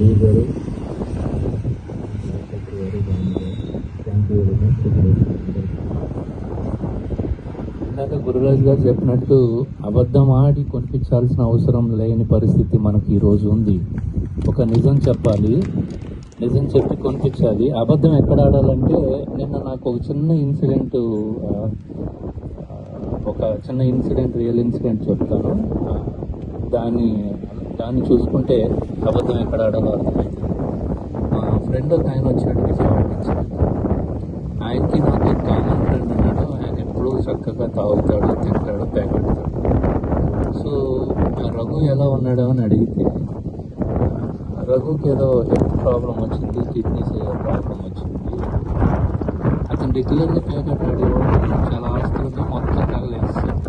రవి గారు ఇందాక గురురాజు గారు చెప్పినట్టు అబద్ధం ఆడి కొనిపించాల్సిన అవసరం లేని పరిస్థితి మనకి ఈరోజు ఉంది. ఒక నిజం చెప్పాలి. నిజం చెప్పి కొనిపించాలి. అబద్ధం ఎక్కడ ఆడాలంటే నిన్న నాకు ఒక చిన్న ఇన్సిడెంట్ ఒక చిన్న ఇన్సిడెంట్ రియల్ ఇన్సిడెంట్ చెప్తాను. దాన్ని దాన్ని చూసుకుంటే అబద్ధం ఎక్కడ ఆడాలో అర్థమైంది. మా ఫ్రెండ్ ఒక ఆయన వచ్చాడు విజయవాడ నుంచి ఆయనకి నాకు కామన్ ఫ్రెండ్ ఉన్నాడు. ఆయన ఎప్పుడూ చక్కగా తాగుతాడు తింటాడు పేగడతాడు సో ఆ రఘు ఎలా ఉన్నాడు అని అడిగితే రఘుకి ఏదో హెల్త్ ప్రాబ్లం వచ్చింది కిడ్నీస్ ప్రాబ్లం వచ్చింది. అతను రెగ్యులర్గా పేగట్టాడు చాలా ఆస్తులతో మొత్తం తగలేస్తాడు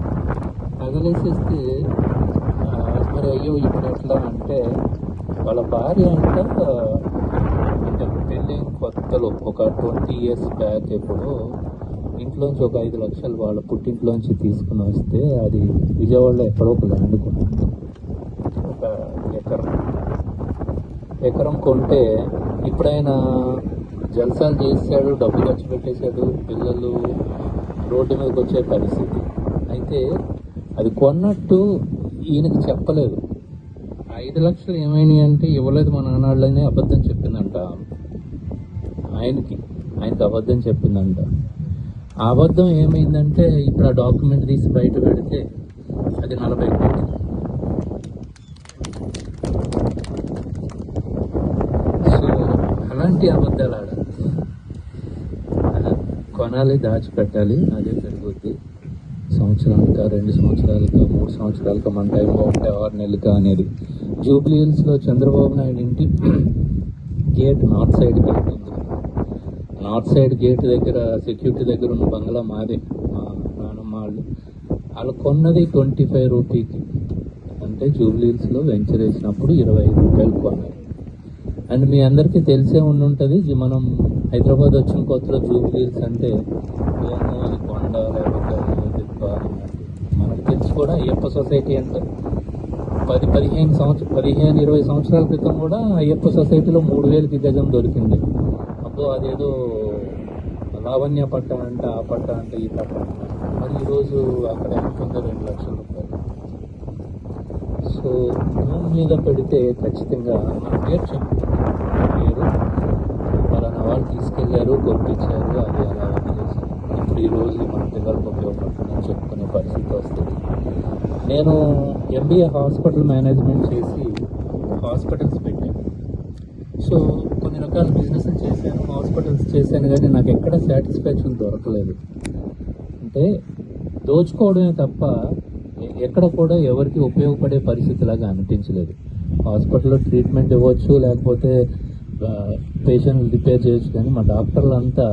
తగలేసేస్తే అయ్యో ఇప్పుడు ఎట్లా అంటే వాళ్ళ భార్య అంట అంటే పెళ్ళి కొత్తలో ఒక ట్వంటీ ఇయర్స్ బ్యాక్ ఎప్పుడు ఇంట్లోంచి ఒక ఐదు లక్షలు వాళ్ళ పుట్టింట్లోంచి తీసుకుని వస్తే అది విజయవాడలో ఎక్కడో ఒక ల్యాండ్ ఒక ఎకరం. ఎకరం కొంటే ఇప్పుడైనా ఆయన జల్సాలు డబ్బులు డబ్బు ఖర్చు పెట్టేశాడు పిల్లలు రోడ్డు మీదకి వచ్చే పరిస్థితి. అయితే అది కొన్నట్టు ఈయనకి చెప్పలేదు. ఐదు లక్షలు ఏమైనాయి అంటే ఇవ్వలేదు మా నాన్నాళ్ళని అబద్ధం చెప్పిందంట. ఆయనకి ఆయనకి అబద్ధం చెప్పిందంట. ఆ అబద్ధం ఏమైందంటే ఇప్పుడు ఆ డాక్యుమెంట్ తీసి బయట పెడితే అది నలభై కోట్లు. సో అలాంటి అబద్ధాలు ఆడాలి. కొనాలి దాచిపెట్టాలి అదే పెరుగుద్ది సంవత్సరానికి రెండు సంవత్సరాలుగా మూడు సంవత్సరాలకు మన టైం బాగుంటే ఆరు నెలలుగా అనేది. జూబ్లీ హిల్స్లో చంద్రబాబు నాయుడు ఇంటి గేట్ నార్త్ సైడ్ గేట్ ఉంది. నార్త్ సైడ్ గేట్ దగ్గర సెక్యూరిటీ దగ్గర ఉన్న బంగ్లా మాదే. మా నానమ్మ వాళ్ళు. వాళ్ళు కొన్నది ట్వంటీ ఫైవ్ రూపీకి. అంటే జూబ్లీ హిల్స్లో వెంచర్ వేసినప్పుడు ఇరవై ఐదు రూపాయలు కొన్నారు. అండ్ మీ అందరికీ తెలిసే ఉండి ఉంటుంది మనం హైదరాబాద్ వచ్చిన కొత్తలో జూబ్లీ అంటే ఏమో అది కొండ లేకపోతే మనకు తెలిసి కూడా అయ్యప్ప సొసైటీ అంటే పది పదిహేను సంవత్సరం పదిహేను ఇరవై సంవత్సరాల క్రితం కూడా అయ్యప్ప సొసైటీలో మూడు వేలకి గజం దొరికింది. అబ్బో అదేదో లావణ్య పట్ట అంట ఆ పట్ట అంట ఈ పట్ట అంట. మరి ఈరోజు అక్కడ ఎంత ఉందో రెండు లక్షల రూపాయలు. సో భూమి మీద పెడితే ఖచ్చితంగా నా పేరు చెప్పు. పేరు పలానా వాళ్ళు తీసుకెళ్ళారు కొట్టించారు అది అలా వదిలేసి ఇప్పుడు ఈరోజు రోజు మన పిల్లలకు ఉపయోగపడుతుందని చెప్పుకునే పరిస్థితి వస్తుంది. నేను ఎంబీఏ హాస్పిటల్ మేనేజ్మెంట్ చేసి హాస్పిటల్స్ పెట్టాను. సో కొన్ని రకాల బిజినెస్ చేశాను హాస్పిటల్స్ చేశాను కానీ నాకు ఎక్కడ సాటిస్ఫాక్షన్ దొరకలేదు. అంటే దోచుకోవడమే తప్ప ఎక్కడ కూడా ఎవరికి ఉపయోగపడే పరిస్థితిలాగా అనిపించలేదు. హాస్పిటల్లో ట్రీట్మెంట్ ఇవ్వచ్చు లేకపోతే పేషెంట్ రిపేర్ చేయొచ్చు కానీ మా డాక్టర్లు అంతా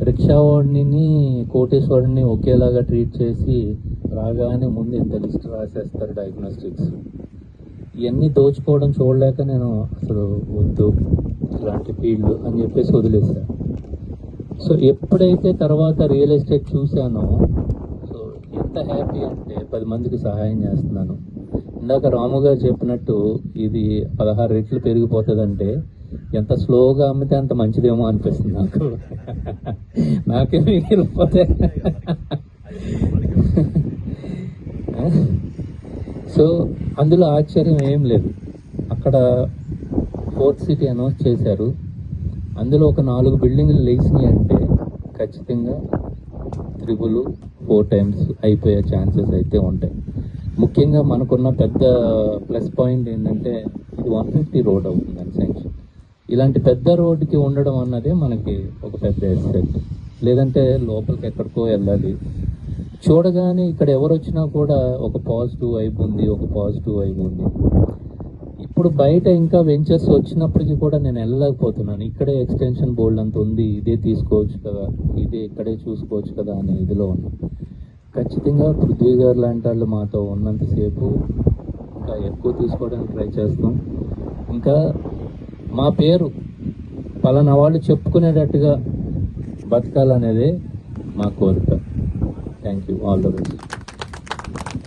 రిక్షా వాడిని కోటేశ్వరుడిని ఒకేలాగా ట్రీట్ చేసి రాగానే ముందు ఇంత లిస్ట్ రాసేస్తారు డయాగ్నోస్టిక్స్ ఇవన్నీ దోచుకోవడం చూడలేక నేను అసలు వద్దు ఇలాంటి ఫీల్డ్ అని చెప్పేసి వదిలేసాను సో ఎప్పుడైతే తర్వాత రియల్ ఎస్టేట్ చూశానో సో ఎంత హ్యాపీ అంటే పది మందికి సహాయం చేస్తున్నాను. ఇందాక రాము గారు చెప్పినట్టు ఇది పదహారు రెట్లు పెరిగిపోతుందంటే ఎంత స్లోగా అమ్మితే అంత మంచిదేమో అనిపిస్తుంది నాకు. నాకే మిగిలిపోతే. సో అందులో ఆశ్చర్యం ఏం లేదు. అక్కడ ఫోర్త్ సిటీ అనౌన్స్ చేశారు. అందులో ఒక నాలుగు బిల్డింగ్లు లేచినాయి అంటే ఖచ్చితంగా త్రిబుల్ ఫోర్ టైమ్స్ అయిపోయే ఛాన్సెస్ అయితే ఉంటాయి. ముఖ్యంగా మనకున్న పెద్ద ప్లస్ పాయింట్ ఏంటంటే ఇది వన్ ఫిఫ్టీ రోడ్ అవుతుంది అని ఇలాంటి పెద్ద రోడ్డుకి ఉండడం అన్నదే మనకి ఒక పెద్ద ఎస్పెక్ట్ లేదంటే లోపలికి ఎక్కడికో వెళ్ళాలి. చూడగానే ఇక్కడ ఎవరు వచ్చినా కూడా ఒక పాజిటివ్ వైబ్ ఉంది ఒక పాజిటివ్ వైబ్ ఉంది. ఇప్పుడు బయట ఇంకా వెంచర్స్ వచ్చినప్పటికీ కూడా నేను వెళ్ళలేకపోతున్నాను. ఇక్కడే ఎక్స్టెన్షన్ బోర్డు అంత ఉంది ఇదే తీసుకోవచ్చు కదా ఇదే ఇక్కడే చూసుకోవచ్చు కదా అనే ఇదిలో ఉన్నా. ఖచ్చితంగా పృథ్వీ గారు లాంటి వాళ్ళు మాతో ఉన్నంతసేపు ఇంకా ఎక్కువ తీసుకోవడానికి ట్రై చేస్తాం. ఇంకా మా పేరు పలానా వాళ్ళు చెప్పుకునేటట్టుగా బతకాలనేదే మా కోరిక. Thank you all the best